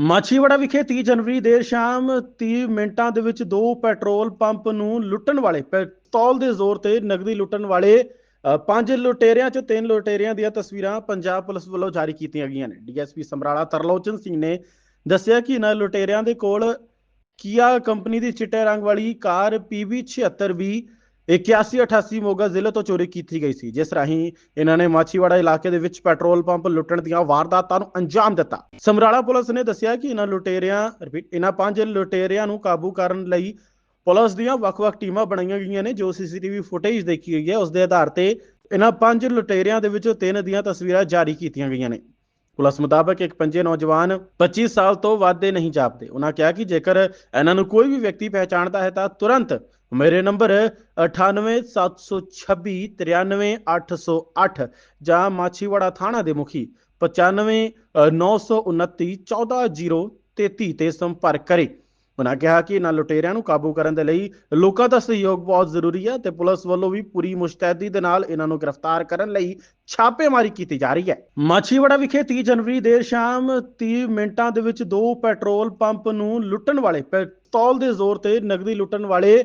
ਮਾਛੀਵਾੜਾ ਵਿਖੇ 30 ਜਨਵਰੀ ਦੇ ਸ਼ਾਮ 30 ਮਿੰਟਾਂ ਦੇ ਵਿੱਚ ਦੋ ਪੈਟਰੋਲ ਪੰਪ ਨੂੰ ਲੁੱਟਣ ਵਾਲੇ, ਪਿਸਤੌਲ ਦੇ ਜ਼ੋਰ ਤੇ ਨਗਦੀ ਲੁੱਟਣ ਵਾਲੇ ਪੰਜ ਲੁਟੇਰਿਆਂ ਚੋਂ ਤਿੰਨ ਲੁਟੇਰਿਆਂ ਦੀਆਂ ਤਸਵੀਰਾਂ ਪੰਜਾਬ ਪੁਲਿਸ ਵੱਲੋਂ ਜਾਰੀ ਕੀਤੀਆਂ ਗਈਆਂ ਨੇ। ਡੀਐਸਪੀ ਸਮਰਾਲਾ ਤਰਲੋਚਨ ਸਿੰਘ ਨੇ ਦੱਸਿਆ ਕਿ ਇਹਨਾਂ ਲੁਟੇਰਿਆਂ ਦੇ ਕੋਲ ਕੀਆ ਕੰਪਨੀ ਦੀ ਚਿੱਟੇ ਰੰਗ ਵਾਲੀ ਕਾਰ PB76V 81 88 ਮੋਗਾ ਜ਼ਿਲ੍ਹੇ ਤੋਂ ਚੋਰੀ ਕੀਤੀ ਗਈ ਸੀ, ਜਿਸ ਰਾਹੀਂ ਇਹਨਾਂ ਨੇ ਮਾਛੀਵਾੜਾ ਇਲਾਕੇ ਦੇ ਵਿੱਚ ਪੈਟਰੋਲ ਪੰਪ ਲੁੱਟਣ ਦੀਆਂ ਵਾਰਦਾਤਾਂ ਨੂੰ ਅੰਜਾਮ ਦਿੱਤਾ। ਸਮਰਾਲਾ ਪੁਲਿਸ ਨੇ ਦੱਸਿਆ ਕਿ ਇਹਨਾਂ ਲੁਟੇਰਿਆਂ ਰਿਪੀਟ ਇਹਨਾਂ ਪੰਜ ਲੁਟੇਰਿਆਂ ਨੂੰ ਕਾਬੂ ਕਰਨ ਲਈ ਪੁਲਿਸ ਦੀਆਂ ਵੱਖ-ਵੱਖ ਟੀਮਾਂ ਬਣਾਈਆਂ ਗਈਆਂ ਨੇ, ਜੋ ਸੀਸੀਟੀਵੀ ਫੁਟੇਜ ਦੇਖੀ ਗਈ ਹੈ। ਉਸ ਦੇ ਆਧਾਰ ਤੇ ਇਹਨਾਂ ਪੰਜ ਲੁਟੇਰਿਆਂ ਦੇ ਵਿੱਚੋਂ ਤਿੰਨ ਦੀਆਂ ਤਸਵੀਰਾਂ ਜਾਰੀ ਕੀਤੀਆਂ ਗਈਆਂ ਨੇ। ਪੁਲਿਸ ਮੁਤਾਬਕ ਇੱਕ ਪੰਜੇ ਨੌਜਵਾਨ 25 ਸਾਲ ਤੋਂ ਵੱਧ ਦੇ ਨਹੀਂ ਜਾਪਦੇ। ਉਹਨਾਂ ਕਿਹਾ ਕਿ ਜੇਕਰ ਇਹਨਾਂ ਨੂੰ ਕੋਈ ਵੀ ਵਿਅਕਤੀ ਪਹਿਚਾਣਦਾ ਹੈ ਤਾਂ ਤੁਰੰਤ ਮੇਰੇ ਨੰਬਰ 9876293808 ਜਾਂ ਮਾਛੀਵਾੜਾ ਥਾਣਾ ਦੇ ਮੁਖੀ 9599291433 ਤੇ ਸੰਪਰਕ ਕਰੇ। ਉਹਨਾਂ ਕਿਹਾ ਕਿ ਇਹਨਾਂ ਲੁਟੇਰਿਆਂ ਨੂੰ ਕਾਬੂ ਕਰਨ ਦੇ ਲਈ ਲੋਕਾਂ ਦਾ ਸਹਿਯੋਗ ਬਹੁਤ ਜ਼ਰੂਰੀ ਹੈ ਤੇ ਪੁਲਿਸ ਵੱਲੋਂ ਵੀ ਪੂਰੀ ਮੁਸ਼ਤੈਦੀ ਦੇ ਨਾਲ ਇਹਨਾਂ ਨੂੰ ਗ੍ਰਿਫਤਾਰ ਕਰਨ ਲਈ ਛਾਪੇਮਾਰੀ ਕੀਤੀ ਜਾ ਰਹੀ ਹੈ। ਮਾਛੀਵਾੜਾ ਵਿਖੇ 30 ਜਨਵਰੀ ਦੇਰ ਸ਼ਾਮ 30 ਮਿੰਟਾਂ ਦੇ ਵਿੱਚ ਦੋ ਪੈਟਰੋਲ ਪੰਪ ਨੂੰ ਲੁੱਟਣ ਵਾਲੇ ਪਿਸਤੌਲ ਦੇ ਜ਼ੋਰ ਤੇ ਨਗਦੀ ਲੁੱਟਣ ਵਾਲੇ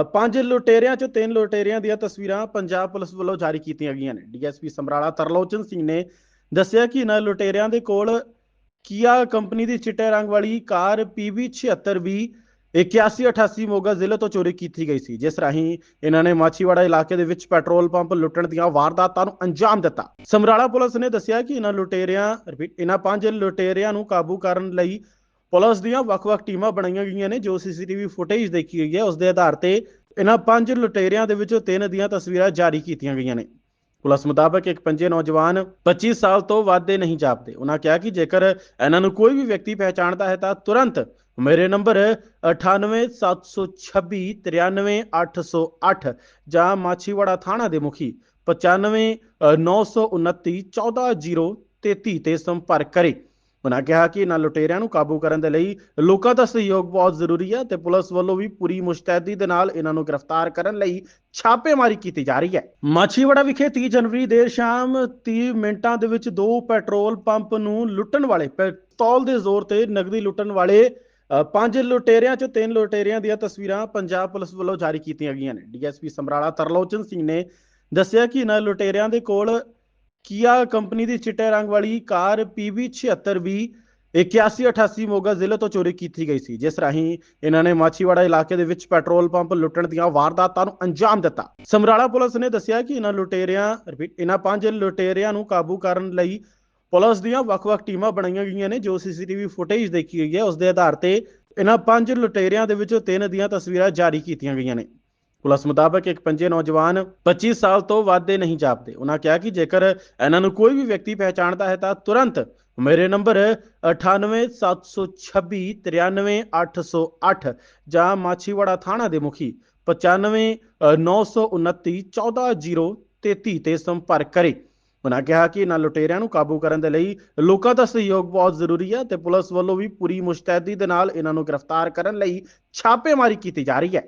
ਅ, ਪੰਜ ਲੁਟੇਰਿਆਂ ਚੋਂ ਤਿੰਨ ਲੁਟੇਰਿਆਂ ਦੀਆਂ ਤਸਵੀਰਾਂ ਪੰਜਾਬ ਪੁਲਿਸ ਵੱਲੋਂ ਜਾਰੀ ਕੀਤੀਆਂ ਗਈਆਂ ਨੇ। ਡੀਐਸਪੀ ਸਮਰਾਲਾ ਤਰਲੋਚਨ ਸਿੰਘ ਨੇ ਦੱਸਿਆ ਕਿ ਇਹਨਾਂ ਲੁਟੇਰਿਆਂ ਦੇ ਕੋਲ ਕੀਆ ਕੰਪਨੀ ਦੀ ਚਿੱਟੇ ਰੰਗ ਵਾਲੀ ਕਾਰ PB 7620 8188 ਮੋਗਾ ਜ਼ਿਲ੍ਹੇ ਤੋਂ ਚੋਰੀ ਕੀਤੀ ਗਈ ਸੀ, ਜਿਸ ਰਾਹੀਂ ਇਹਨਾਂ ਨੇ ਮਾਛੀਵਾੜਾ ਇਲਾਕੇ ਦੇ ਵਿੱਚ ਪੈਟਰੋਲ ਪੰਪ ਲੁੱਟਣ ਦੀਆਂ ਵਾਰਦਾਤਾਂ ਨੂੰ ਅੰਜਾਮ ਦਿੱਤਾ। ਸਮਰਾਲਾ ਪੁਲਿਸ ਨੇ ਦੱਸਿਆ ਕਿ ਇਹਨਾਂ ਲੁਟੇਰਿਆਂ ਰਿਪੀਟ ਇਹਨਾਂ ਪੰਜ ਲੁਟੇਰਿਆਂ ਨੂੰ ਕਾਬੂ ਕਰਨ ਲਈ ਪੁਲਿਸ ਦੀਆਂ ਵੱਖ-ਵੱਖ ਟੀਮਾਂ ਬਣਾਈਆਂ ਗਈਆਂ ਨੇ, ਜੋ ਸੀਸੀਟੀਵੀ ਫੁਟੇਜ ਦੇਖੀ ਗਈ ਹੈ। ਉਸ ਦੇ ਆਧਾਰ ਤੇ ਇਹਨਾਂ ਪੰਜ ਲੁਟੇਰਿਆਂ ਦੇ ਵਿੱਚੋਂ ਤਿੰਨ ਦੀਆਂ ਤਸਵੀਰਾਂ ਜਾਰੀ ਕੀਤੀਆਂ ਗਈਆਂ ਨੇ। ਪੁਲਿਸ ਮੁਤਾਬਕ ਇੱਕ ਪੰਜੇ ਨੌਜਵਾਨ 25 ਸਾਲ ਤੋਂ ਵੱਧ ਦੇ ਨਹੀਂ ਜਾਪਦੇ। ਉਹਨਾਂ ਕਿਹਾ ਕਿ ਜੇਕਰ ਇਹਨਾਂ ਨੂੰ ਕੋਈ ਵੀ ਵਿਅਕਤੀ ਪਹਿਚਾਣਦਾ ਹੈ ਤਾਂ ਤੁਰੰਤ ਮੇਰੇ ਨੰਬਰ 9876293808 ਜਾਂ ਮਾਛੀਵਾੜਾ ਥਾਣਾ ਦੇ ਮੁਖੀ 9599291433 ਤੇ ਸੰਪਰਕ ਕਰੇ। ਉਹਨਾਂ ਕਿਹਾ ਕਿ ਇਹਨਾਂ ਲੁਟੇਰਿਆਂ ਨੂੰ ਕਾਬੂ ਕਰਨ ਦੇ ਲਈ ਲੋਕਾਂ ਦਾ ਸਹਿਯੋਗ ਬਹੁਤ ਜ਼ਰੂਰੀ ਹੈ ਤੇ ਪੁਲਿਸ ਵੱਲੋਂ ਵੀ ਪੂਰੀ ਮੁਸ਼ਤੈਦੀ ਦੇ ਨਾਲ ਇਹਨਾਂ ਨੂੰ ਗ੍ਰਿਫਤਾਰ ਕਰਨ ਲਈ ਛਾਪੇਮਾਰੀ ਕੀਤੀ ਜਾ ਰਹੀ ਹੈ। ਮਾਛੀਵਾੜਾ ਵਿਖੇ 30 ਜਨਵਰੀ ਦੇਰ ਸ਼ਾਮ 30 ਮਿੰਟਾਂ ਦੇ ਵਿੱਚ ਦੋ ਪੈਟਰੋਲ ਪੰਪ ਨੂੰ ਲੁੱਟਣ ਵਾਲੇ ਪਿਸਤੌਲ ਦੇ ਜ਼ੋਰ ਤੇ ਨਗਦੀ ਲੁੱਟਣ ਵਾਲੇ ਅ, ਪੰਜ ਲੁਟੇਰਿਆਂ ਚੋਂ ਤਿੰਨ ਲੁਟੇਰਿਆਂ ਦੀਆਂ ਤਸਵੀਰਾਂ ਪੰਜਾਬ ਪੁਲਿਸ ਵੱਲੋਂ ਜਾਰੀ ਕੀਤੀਆਂ ਗਈਆਂ ਨੇ। ਡੀਐਸਪੀ ਸਮਰਾਲਾ ਤਰਲੋਚਨ ਸਿੰਘ ਨੇ ਦੱਸਿਆ ਕਿ ਇਹਨਾਂ ਲੁਟੇਰਿਆਂ ਦੇ ਕੋਲ ਕੀਆ ਕੰਪਨੀ ਦੀ ਚਿੱਟੇ ਰੰਗ ਵਾਲੀ ਕਾਰ PB 7620 8188 ਮੋਗਾ ਜ਼ਿਲ੍ਹੇ ਤੋਂ ਚੋਰੀ ਕੀਤੀ ਗਈ ਸੀ, ਜਿਸ ਰਾਹੀਂ ਇਹਨਾਂ ਨੇ ਮਾਛੀਵਾੜਾ ਇਲਾਕੇ ਦੇ ਵਿੱਚ ਪੈਟਰੋਲ ਪੰਪ ਲੁੱਟਣ ਦੀਆਂ ਵਾਰਦਾਤਾਂ ਨੂੰ ਅੰਜਾਮ ਦਿੱਤਾ। ਸਮਰਾਲਾ ਪੁਲਿਸ ਨੇ ਦੱਸਿਆ ਕਿ ਇਹਨਾਂ ਲੁਟੇਰਿਆਂ ਰਿਪੀਟ ਇਹਨਾਂ ਪੰਜ ਲੁਟੇਰਿਆਂ ਨੂੰ ਕਾਬੂ ਕਰਨ ਲਈ ਪੁਲਿਸ ਦੀਆਂ ਵੱਖ-ਵੱਖ ਟੀਮਾਂ ਬਣਾਈਆਂ ਗਈਆਂ ਨੇ, ਜੋ ਸੀਸੀਟੀਵੀ ਫੁਟੇਜ ਦੇਖੀ ਗਈ ਹੈ। ਉਸ ਦੇ ਆਧਾਰ ਤੇ ਇਹਨਾਂ ਪੰਜ ਲੁਟੇਰਿਆਂ ਦੇ ਵਿੱਚੋਂ ਤਿੰਨ ਦੀਆਂ ਤਸਵੀਰਾਂ ਜਾਰੀ ਕੀਤੀਆਂ ਗਈਆਂ ਨੇ। ਪੁਲਿਸ ਮੁਤਾਬਕ ਇੱਕ ਪੰਜੇ ਨੌਜਵਾਨ 25 ਸਾਲ ਤੋਂ ਵੱਧ ਦੇ ਨਹੀਂ ਜਾਪਦੇ। ਉਹਨਾਂ ਕਿਹਾ ਕਿ ਜੇਕਰ ਇਹਨਾਂ ਨੂੰ ਕੋਈ ਵੀ ਵਿਅਕਤੀ ਪਹਿਚਾਣਦਾ ਹੈ ਤਾਂ ਤੁਰੰਤ ਮੇਰੇ ਨੰਬਰ 9876293808 ਜਾਂ ਮਾਛੀਵਾੜਾ ਥਾਣਾ ਦੇ ਮੁਖੀ 9599291433 ਤੇ ਸੰਪਰਕ ਕਰੇ। ਉਹਨਾਂ ਕਿਹਾ ਕਿ ਇਹਨਾਂ ਲੁਟੇਰਿਆਂ ਨੂੰ ਕਾਬੂ ਕਰਨ ਦੇ ਲਈ ਲੋਕਾਂ ਦਾ ਸਹਿਯੋਗ ਬਹੁਤ ਜ਼ਰੂਰੀ ਹੈ ਤੇ ਪੁਲਿਸ ਵੱਲੋਂ ਵੀ ਪੂਰੀ ਮੁਸ਼ਤੈਦੀ ਦੇ ਨਾਲ ਇਹਨਾਂ ਨੂੰ ਗ੍ਰਿਫਤਾਰ ਕਰਨ ਲਈ ਛਾਪੇਮਾਰੀ ਕੀਤੀ ਜਾ ਰਹੀ ਹੈ।